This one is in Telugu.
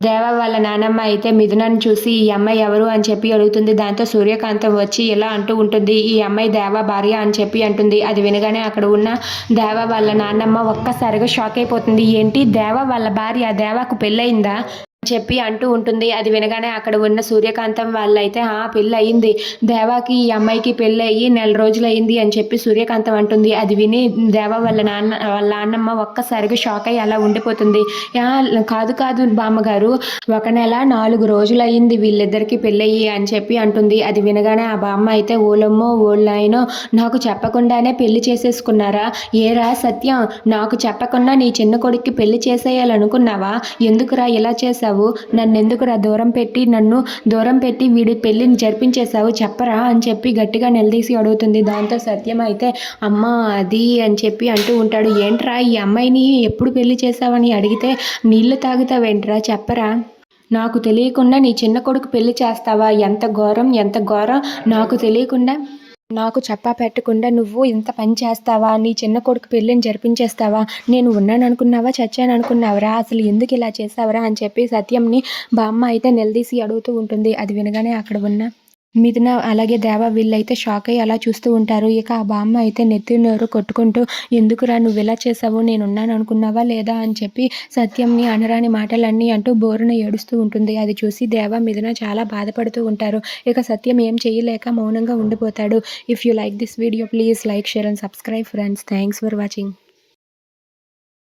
దేవ వాళ్ళ నానమ్మ అయితే మిథునాన్ని చూసి ఈ అమ్మాయి ఎవరు? అని చెప్పి అడుగుతుంది. దాంతో సూర్యకాంతం వచ్చి ఇలా అంటూ ఉంటుంది ఈ అమ్మాయి దేవ భార్య అని చెప్పి అంటుంది. అది వినగానే అక్కడ ఉన్న దేవ వాళ్ళ నాన్నమ్మ ఒక్కసారిగా షాక్ అయిపోతుంది. ఏంటి దేవ వాళ్ళ భార్య దేవకు పెళ్ళయిందా? చెప్పి అంటూ ఉంటుంది. అది వినగానే అక్కడ ఉన్న సూర్యకాంతం వాళ్ళైతే ఆ పెళ్ళి అయింది దేవాకి ఈ అమ్మాయికి పెళ్ళి అయ్యి నెల రోజులు అయింది అని చెప్పి సూర్యకాంతం అంటుంది. అది విని దేవ వాళ్ళ నాన్న వాళ్ళ నాన్నమ్మ ఒక్కసారిగా షాక్ అయ్యి అలా ఉండిపోతుంది. కాదు కాదు బామ్మగారు. ఒక నెల నాలుగు రోజులు అయింది వీళ్ళిద్దరికి పెళ్ళయ్యి అని చెప్పి అంటుంది. అది వినగానే ఆ బామ్మ అయితే ఓలమ్మో ఓళ్ళాయనో నాకు చెప్పకుండానే పెళ్ళి చేసేసుకున్నారా? ఏరా సత్యం? నాకు చెప్పకుండా నీ చిన్న కొడుక్కి పెళ్ళి చేసేయాలనుకున్నావా? ఎందుకురా ఇలా చేసావు నన్ను ఎందుకురా దూరం పెట్టి నన్ను దూరం పెట్టి వీడి పెళ్ళిని జరిపించేశావు? చెప్పరా అని చెప్పి గట్టిగా నిలదీసి అడుగుతుంది. దాంతో సత్యం అయితే అమ్మ అది అని చెప్పి అంటూ ఉంటాడు. ఏంట్రా ఈ అమ్మాయిని ఎప్పుడు పెళ్ళి చేసావని అడిగితే నీళ్ళు తాగుతావేంట్రా? చెప్పరా? నాకు తెలియకుండా నీ చిన్న కొడుకు పెళ్ళి చేస్తావా? ఎంత ఘోరం ఎంత ఘోరం. నాకు తెలియకుండా నాకు చెప్పా పెట్టకుండా నువ్వు ఇంత పని చేస్తావా? నీ చిన్న కొడుకు పెళ్ళిని జరిపించేస్తావా? నేను ఉన్నాను అనుకున్నావా చచ్చాను అనుకున్నావరా అసలు ఎందుకు ఇలా చేసావరా అని చెప్పి సత్యంని బామ్మ అయితే నిలదీసి అడుగుతూ ఉంటుంది. అది వినగానే అక్కడ ఉన్న మిథున అలాగే దేవ వీళ్ళైతే షాక్ అయ్యి అలా చూస్తూ ఉంటారు. ఇక ఆ బామ్మ అయితే నెత్తి నోరు కొట్టుకుంటూ ఎందుకురా నువ్వు ఇలా చేసావు? నేను ఉన్నాను అనుకున్నావా లేదా? అని చెప్పి సత్యంని అనరాని మాటలన్నీ అంటూ బోరున ఏడుస్తూ ఉంటుంది. అది చూసి దేవ మిథున చాలా బాధపడుతూ ఉంటారు. ఇక సత్యం ఏం చేయలేక మౌనంగా ఉండిపోతాడు. If you like this video please like share and subscribe friends thanks for watching